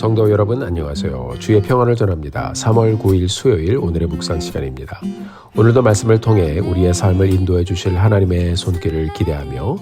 성도 여러분 안녕하세요. 주의 평안을 전합니다. 3월 9일 수요일 오늘의 묵상 시간입니다. 오늘도 말씀을 통해 우리의 삶을 인도해 주실 하나님의 손길을 기대하며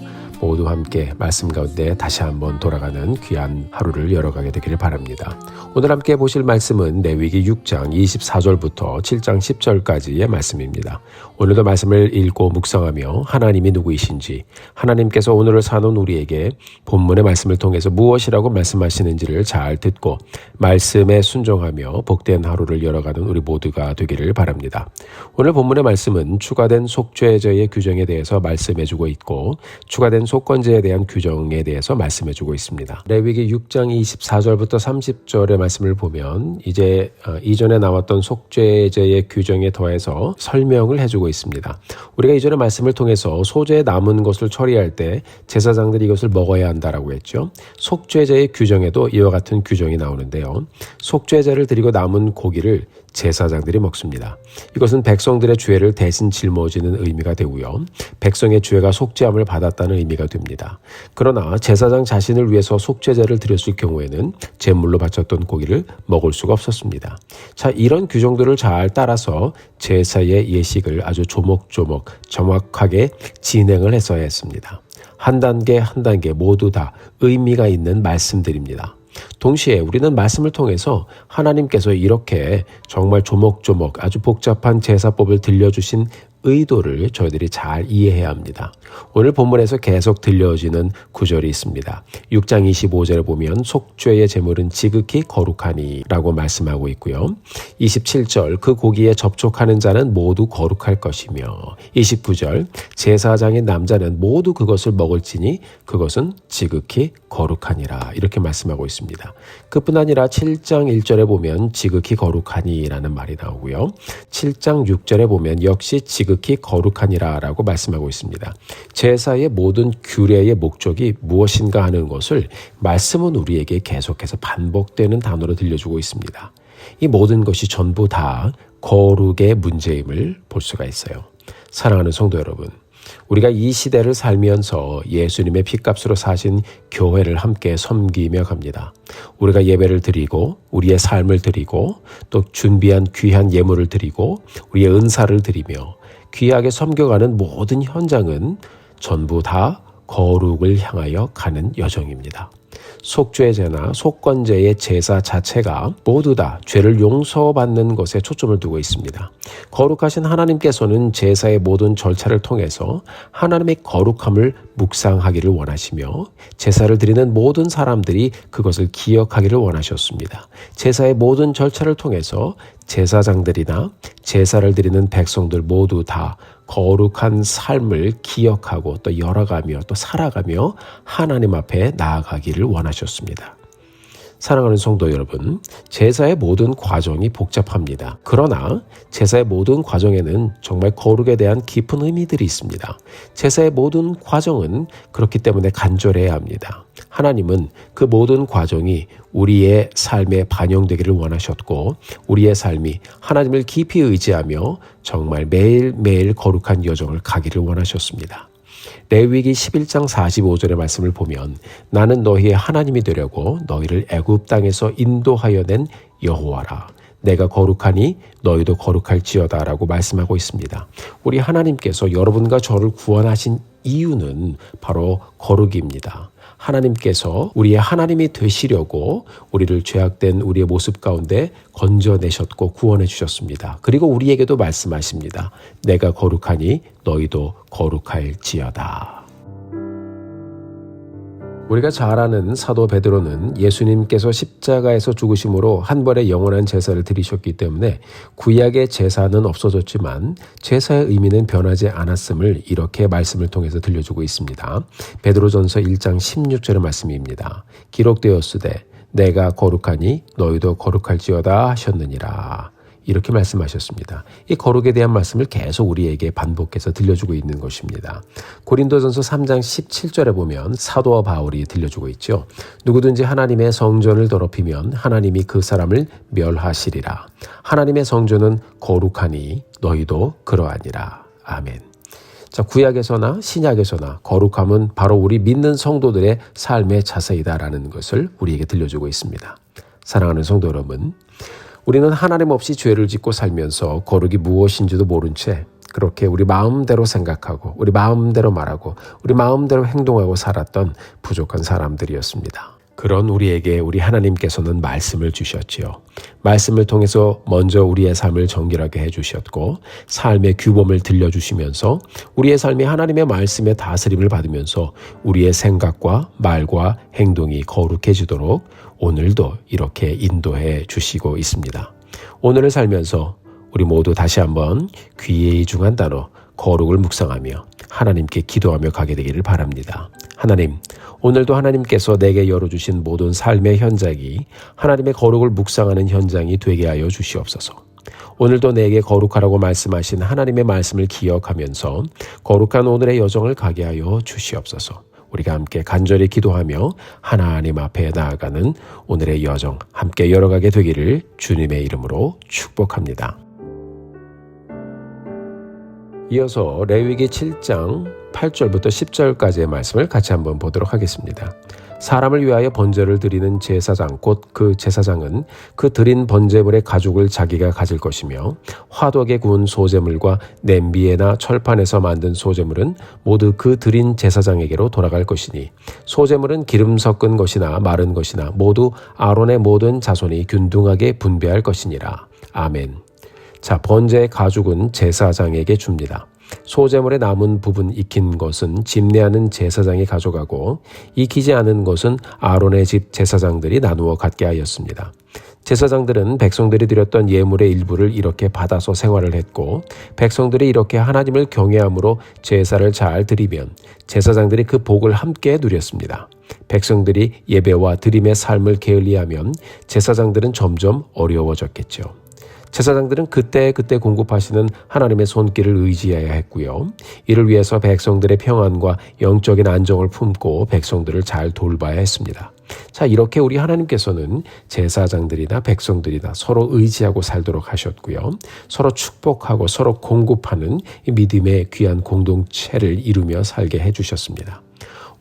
모두 함께 말씀 가운데 다시 한번 돌아가는 귀한 하루를 열어가게 되기를 바랍니다. 오늘 함께 보실 말씀은 내위기 6장 24절부터 7장 10절까지의 말씀입니다. 오늘도 말씀을 읽고 묵상하며 하나님이 누구이신지 하나님께서 오늘을 사는 우리에게 본문의 말씀을 통해서 무엇이라고 말씀하시는지를 잘 듣고 말씀에 순종하며 복된 하루를 열어가는 우리 모두가 되기를 바랍니다. 오늘 본문의 말씀은 추가된 속죄죄의 규정에 대해서 말씀해주고 있고 추가된 속 건제에 대한 규정에 대해서 말씀해 주고 있습니다. 레위기 6장 24절부터 30절의 말씀을 보면 이제 어, 이전에 나왔던 속죄제의 규정에 더해서 설명을 해주고 있습니다. 우리가 이전의 말씀을 통해서 소재에 남은 것을 처리할 때 제사장들이 이것을 먹어야 한다라고 했죠. 속죄제의 규정에도 이와 같은 규정이 나오는데요. 속죄제를 드리고 남은 고기를 제사장들이 먹습니다. 이것은 백성들의 죄를 대신 짊어지는 의미가 되고요. 백성의 죄가 속죄함을 받았다는 의미가 됩니다. 그러나 제사장 자신을 위해서 속죄제를 드렸을 경우에는 제물로 바쳤던 고기를 먹을 수가 없었습니다. 자, 이런 규정들을 잘 따라서 제사의 예식을 아주 조목조목 정확하게 진행을 했어야 했습니다. 한 단계 한 단계 모두 다 의미가 있는 말씀들입니다. 동시에 우리는 말씀을 통해서 하나님께서 이렇게 정말 조목조목 아주 복잡한 제사법을 들려주신 의도를 저희들이 잘 이해해야 합니다. 오늘 본문에서 계속 들려지는 구절이 있습니다. 6장 25절에 보면 속죄의 제물은 지극히 거룩하니 라고 말씀하고 있고요. 27절 그 고기에 접촉하는 자는 모두 거룩할 것이며 29절 제사장인 남자는 모두 그것을 먹을지니 그것은 지극히 거룩하니라 이렇게 말씀하고 있습니다. 그뿐 아니라 7장 1절에 보면 지극히 거룩하니라는 말이 나오고요. 7장 6절에 보면 역시 지극히 거룩하니라라고 말씀하고 있습니다. 제사의 모든 규례의 목적이 무엇인가 하는 것을 말씀은 우리에게 계속해서 반복되는 단어로 들려주고 있습니다. 이 모든 것이 전부 다 거룩의 문제임을 볼 수가 있어요. 사랑하는 성도 여러분, 우리가 이 시대를 살면서 예수님의 피값으로 사신 교회를 함께 섬기며 갑니다. 우리가 예배를 드리고 우리의 삶을 드리고 또 준비한 귀한 예물을 드리고 우리의 은사를 드리며 귀하게 섬겨가는 모든 현장은 전부 다 거룩을 향하여 가는 여정입니다. 속죄제나 속건제의 제사 자체가 모두 다 죄를 용서받는 것에 초점을 두고 있습니다. 거룩하신 하나님께서는 제사의 모든 절차를 통해서 하나님의 거룩함을 묵상하기를 원하시며 제사를 드리는 모든 사람들이 그것을 기억하기를 원하셨습니다. 제사의 모든 절차를 통해서 제사장들이나 제사를 드리는 백성들 모두 다 거룩한 삶을 기억하고 또 열어가며 또 살아가며 하나님 앞에 나아가기를 원하셨습니다. 사랑하는 성도 여러분, 제사의 모든 과정이 복잡합니다. 그러나 제사의 모든 과정에는 정말 거룩에 대한 깊은 의미들이 있습니다. 제사의 모든 과정은 그렇기 때문에 간절해야 합니다. 하나님은 그 모든 과정이 우리의 삶에 반영되기를 원하셨고, 우리의 삶이 하나님을 깊이 의지하며 정말 매일매일 거룩한 여정을 가기를 원하셨습니다. 레위기 11장 45절의 말씀을 보면 나는 너희의 하나님이 되려고 너희를 애굽 땅에서 인도하여 낸 여호와라. 내가 거룩하니 너희도 거룩할지어다라고 말씀하고 있습니다. 우리 하나님께서 여러분과 저를 구원하신 이유는 바로 거룩입니다. 하나님께서 우리의 하나님이 되시려고 우리를 죄악된 우리의 모습 가운데 건져내셨고 구원해 주셨습니다. 그리고 우리에게도 말씀하십니다. 내가 거룩하니 너희도 거룩할지어다. 우리가 잘 아는 사도 베드로는 예수님께서 십자가에서 죽으심으로 한 번의 영원한 제사를 드리셨기 때문에 구약의 제사는 없어졌지만 제사의 의미는 변하지 않았음을 이렇게 말씀을 통해서 들려주고 있습니다. 베드로전서 1장 16절의 말씀입니다. 기록되었으되 내가 거룩하니 너희도 거룩할지어다 하셨느니라. 이렇게 말씀하셨습니다. 이 거룩에 대한 말씀을 계속 우리에게 반복해서 들려주고 있는 것입니다. 고린도전서 3장 17절에 보면 사도와 바울이 들려주고 있죠. 누구든지 하나님의 성전을 더럽히면 하나님이 그 사람을 멸하시리라. 하나님의 성전은 거룩하니 너희도 그러하니라. 아멘. 자, 구약에서나 신약에서나 거룩함은 바로 우리 믿는 성도들의 삶의 자세이다라는 것을 우리에게 들려주고 있습니다. 사랑하는 성도 여러분, 우리는 하나님 없이 죄를 짓고 살면서 거룩이 무엇인지도 모른 채 그렇게 우리 마음대로 생각하고 우리 마음대로 말하고 우리 마음대로 행동하고 살았던 부족한 사람들이었습니다. 그런 우리에게 우리 하나님께서는 말씀을 주셨지요. 말씀을 통해서 먼저 우리의 삶을 정결하게 해주셨고, 삶의 규범을 들려주시면서 우리의 삶이 하나님의 말씀의 다스림을 받으면서 우리의 생각과 말과 행동이 거룩해지도록 오늘도 이렇게 인도해 주시고 있습니다. 오늘을 살면서 우리 모두 다시 한번 귀에 중한 단어 거룩을 묵상하며 하나님께 기도하며 가게 되기를 바랍니다. 하나님, 오늘도 하나님께서 내게 열어주신 모든 삶의 현장이 하나님의 거룩을 묵상하는 현장이 되게 하여 주시옵소서. 오늘도 내게 거룩하라고 말씀하신 하나님의 말씀을 기억하면서 거룩한 오늘의 여정을 가게 하여 주시옵소서. 우리가 함께 간절히 기도하며 하나님 앞에 나아가는 오늘의 여정 함께 열어가게 되기를 주님의 이름으로 축복합니다. 이어서 레위기 7장 8절부터 10절까지의 말씀을 같이 한번 보도록 하겠습니다. 사람을 위하여 번제를 드리는 제사장 곧 그 제사장은 그 드린 번제물의 가죽을 자기가 가질 것이며 화덕에 구운 소제물과 냄비에나 철판에서 만든 소제물은 모두 그 드린 제사장에게로 돌아갈 것이니 소제물은 기름 섞은 것이나 마른 것이나 모두 아론의 모든 자손이 균등하게 분배할 것이니라. 아멘. 자, 번제의 가죽은 제사장에게 줍니다. 소재물의 남은 부분 익힌 것은 집례하는 제사장이 가져가고 익히지 않은 것은 아론의 집 제사장들이 나누어 갖게 하였습니다. 제사장들은 백성들이 드렸던 예물의 일부를 이렇게 받아서 생활을 했고 백성들이 이렇게 하나님을 경외함으로 제사를 잘 드리면 제사장들이 그 복을 함께 누렸습니다. 백성들이 예배와 드림의 삶을 게을리하면 제사장들은 점점 어려워졌겠죠. 제사장들은 그때 그때 공급하시는 하나님의 손길을 의지해야 했고요. 이를 위해서 백성들의 평안과 영적인 안정을 품고 백성들을 잘 돌봐야 했습니다. 자, 이렇게 우리 하나님께서는 제사장들이나 백성들이나 서로 의지하고 살도록 하셨고요. 서로 축복하고 서로 공급하는 믿음의 귀한 공동체를 이루며 살게 해주셨습니다.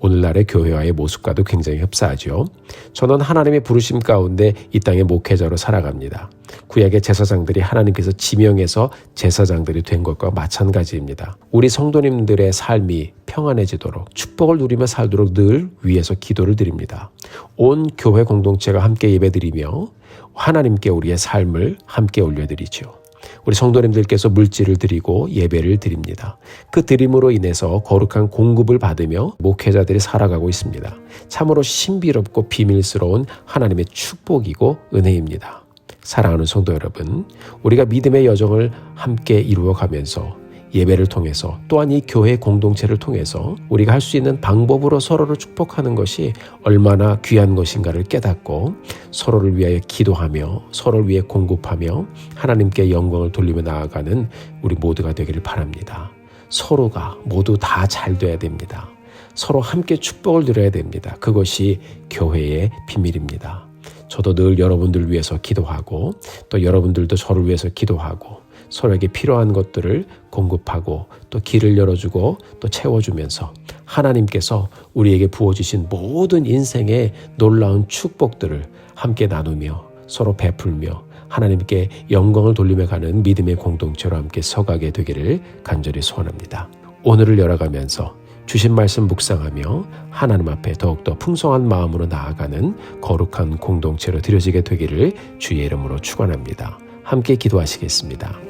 오늘날의 교회와의 모습과도 굉장히 흡사하죠. 저는 하나님의 부르심 가운데 이 땅의 목회자로 살아갑니다. 구약의 제사장들이 하나님께서 지명해서 제사장들이 된 것과 마찬가지입니다. 우리 성도님들의 삶이 평안해지도록 축복을 누리며 살도록 늘 위에서 기도를 드립니다. 온 교회 공동체가 함께 예배드리며 하나님께 우리의 삶을 함께 올려드리죠. 우리 성도님들께서 물질을 드리고 예배를 드립니다. 그 드림으로 인해서 거룩한 공급을 받으며 목회자들이 살아가고 있습니다. 참으로 신비롭고 비밀스러운 하나님의 축복이고 은혜입니다. 사랑하는 성도 여러분, 우리가 믿음의 여정을 함께 이루어 가면서 예배를 통해서 또한 이 교회 공동체를 통해서 우리가 할 수 있는 방법으로 서로를 축복하는 것이 얼마나 귀한 것인가를 깨닫고 서로를 위하여 기도하며 서로를 위해 공급하며 하나님께 영광을 돌리며 나아가는 우리 모두가 되기를 바랍니다. 서로가 모두 다 잘 돼야 됩니다. 서로 함께 축복을 드려야 됩니다. 그것이 교회의 비밀입니다. 저도 늘 여러분들 위해서 기도하고 또 여러분들도 저를 위해서 기도하고 서로에게 필요한 것들을 공급하고 또 길을 열어주고 또 채워주면서 하나님께서 우리에게 부어주신 모든 인생의 놀라운 축복들을 함께 나누며 서로 베풀며 하나님께 영광을 돌리며 가는 믿음의 공동체로 함께 서가게 되기를 간절히 소원합니다. 오늘을 열어가면서 주신 말씀 묵상하며 하나님 앞에 더욱더 풍성한 마음으로 나아가는 거룩한 공동체로 드려지게 되기를 주의 이름으로 축원합니다. 함께 기도하시겠습니다.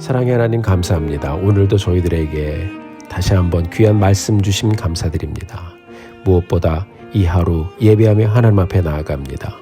사랑의 하나님 감사합니다. 오늘도 저희들에게 다시 한번 귀한 말씀 주심 감사드립니다. 무엇보다 이 하루 예배하며 하나님 앞에 나아갑니다.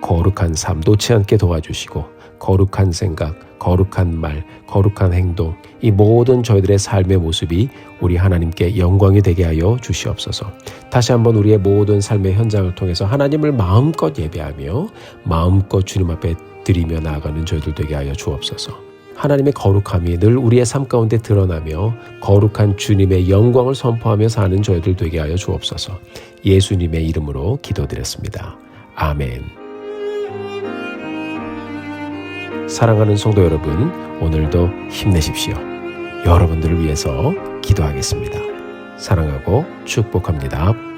거룩한 삶 놓지 않게 도와주시고 거룩한 생각, 거룩한 말, 거룩한 행동, 이 모든 저희들의 삶의 모습이 우리 하나님께 영광이 되게 하여 주시옵소서. 다시 한번 우리의 모든 삶의 현장을 통해서 하나님을 마음껏 예배하며 마음껏 주님 앞에 드리며 나아가는 저희들 되게 하여 주옵소서. 하나님의 거룩함이 늘 우리의 삶 가운데 드러나며 거룩한 주님의 영광을 선포하며 사는 저희들 되게 하여 주옵소서. 예수님의 이름으로 기도드렸습니다. 아멘. 사랑하는 성도 여러분, 오늘도 힘내십시오. 여러분들을 위해서 기도하겠습니다. 사랑하고 축복합니다.